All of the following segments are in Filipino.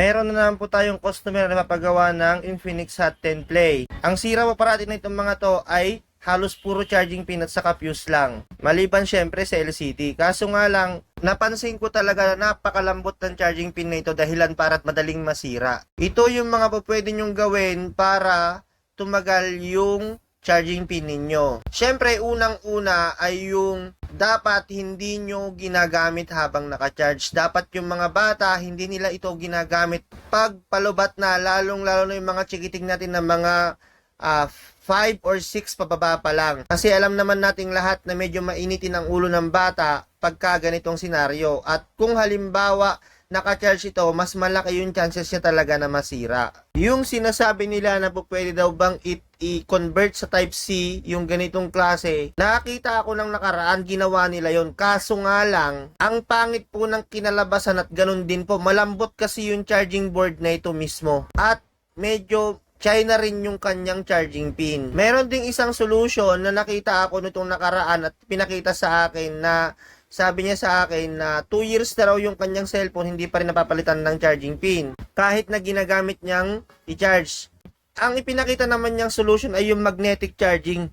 Meron na naman po tayong customer na napagawa ng Infinix Hot 10 Play. Ang sira po parati na itong mga to ay halos puro charging pin at saka fuse lang. Maliban syempre sa LCD. Kaso nga lang, napansin ko talaga na napakalambot ng charging pin na ito dahilan para at madaling masira. Ito yung mga po pwede nyong gawin para tumagal yung charging pin ninyo. Syempre, unang-una ay yung dapat hindi nyo ginagamit habang naka-charge. Dapat yung mga bata, hindi nila ito ginagamit pag palubat na, lalong-lalo na yung mga chikiting natin na mga 5 or 6 pababa pa lang. Kasi alam naman nating lahat na medyo mainitin ang ulo ng bata pagka ganitong senaryo. At kung halimbawa, naka-charge ito, mas malaki yung chances niya talaga na masira. Yung sinasabi nila na po pwede daw bang it i-convert sa type C yung ganitong klase, nakakita ako ng nakaraan, ginawa nila yon Kaso nga lang, ang pangit po ng kinalabasan at ganun din po, malambot kasi yung charging board na ito mismo. At medyo China rin yung kanyang charging pin. Meron ding isang solution na nakita ako nitong nakaraan at pinakita sa akin na sabi niya sa akin na 2 years na raw yung kanyang cellphone hindi pa rin napapalitan ng charging pin kahit na ginagamit niyang i-charge. Ang ipinakita naman niyang solution ay yung magnetic charging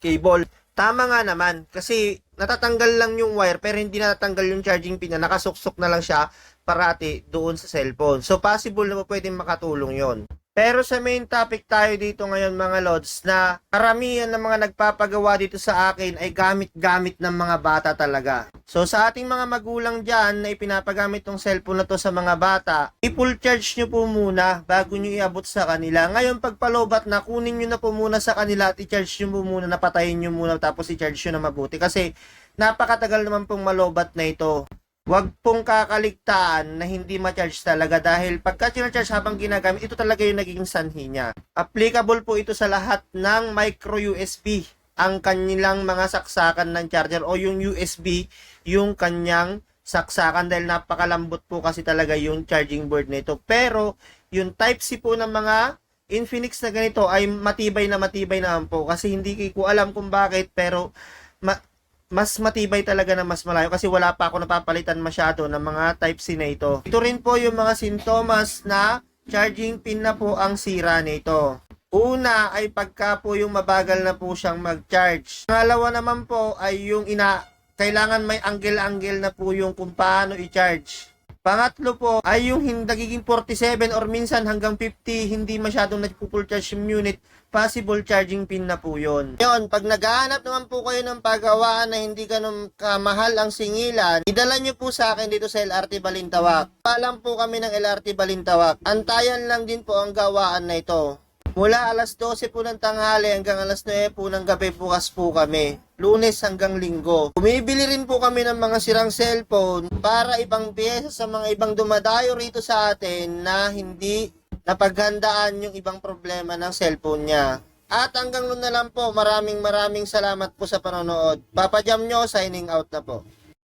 cable. Tama nga naman kasi natatanggal lang yung wire pero hindi natatanggal yung charging pin na nakasuksok na lang siya parati doon sa cellphone. So possible na po pwedeng makatulong yon. Pero sa main topic tayo dito ngayon mga lods na karamihan ng mga nagpapagawa dito sa akin ay gamit-gamit ng mga bata talaga. So sa ating mga magulang dyan na ipinapagamit tong cellphone na to sa mga bata, i-full charge nyo po muna bago nyo iabot sa kanila. Ngayon pagpalobat na kunin nyo na po muna sa kanila at i-charge nyo po muna, napatayin nyo muna tapos i-charge nyo na mabuti. Kasi napakatagal naman pong malobat na ito. Huwag pong kakaligtaan na hindi ma-charge talaga dahil pagka charge habang ginagamit, ito talaga yung naging sanhi niya. Applicable po ito sa lahat ng micro USB ang kanilang mga saksakan ng charger o yung USB yung kanyang saksakan dahil napakalambot po kasi talaga yung charging board nito. Pero yung type C po ng mga Infinix na ganito ay matibay na matibay naman po kasi hindi ko alam kung bakit pero ma- mas matibay talaga na mas malayo kasi wala pa ako napapalitan masyado ng mga type C na ito. Ito rin po yung mga sintomas na charging pin na po ang sira nito. Una ay pagka po yung mabagal na po siyang mag-charge. Pangalawa naman po ay yung ina kailangan may angle-angle na po yung kung paano i-charge. Pangatlo po ay yung nagiging 47 or minsan hanggang 50 hindi masyadong nagpo-full charge yung unit possible charging pin na po yon. Ngayon, pag naghahanap naman po kayo ng paggawaan na hindi ganun kamahal ang singilan, idala nyo po sa akin dito sa LRT Balintawak. Palang po kami ng LRT Balintawak. Antayan lang din po ang gawaan na ito. Mula alas 12 po ng tanghali hanggang alas 9 po ng gabi bukas po kami. Lunes hanggang linggo. Bumibili rin po kami ng mga sirang cellphone para ibang pyesa sa mga ibang dumadayo rito sa atin na hindi napaghandaan yung ibang problema ng cellphone niya. At hanggang nun na lang po, maraming maraming salamat po sa panonood. Papa Jam nyo, signing out na po.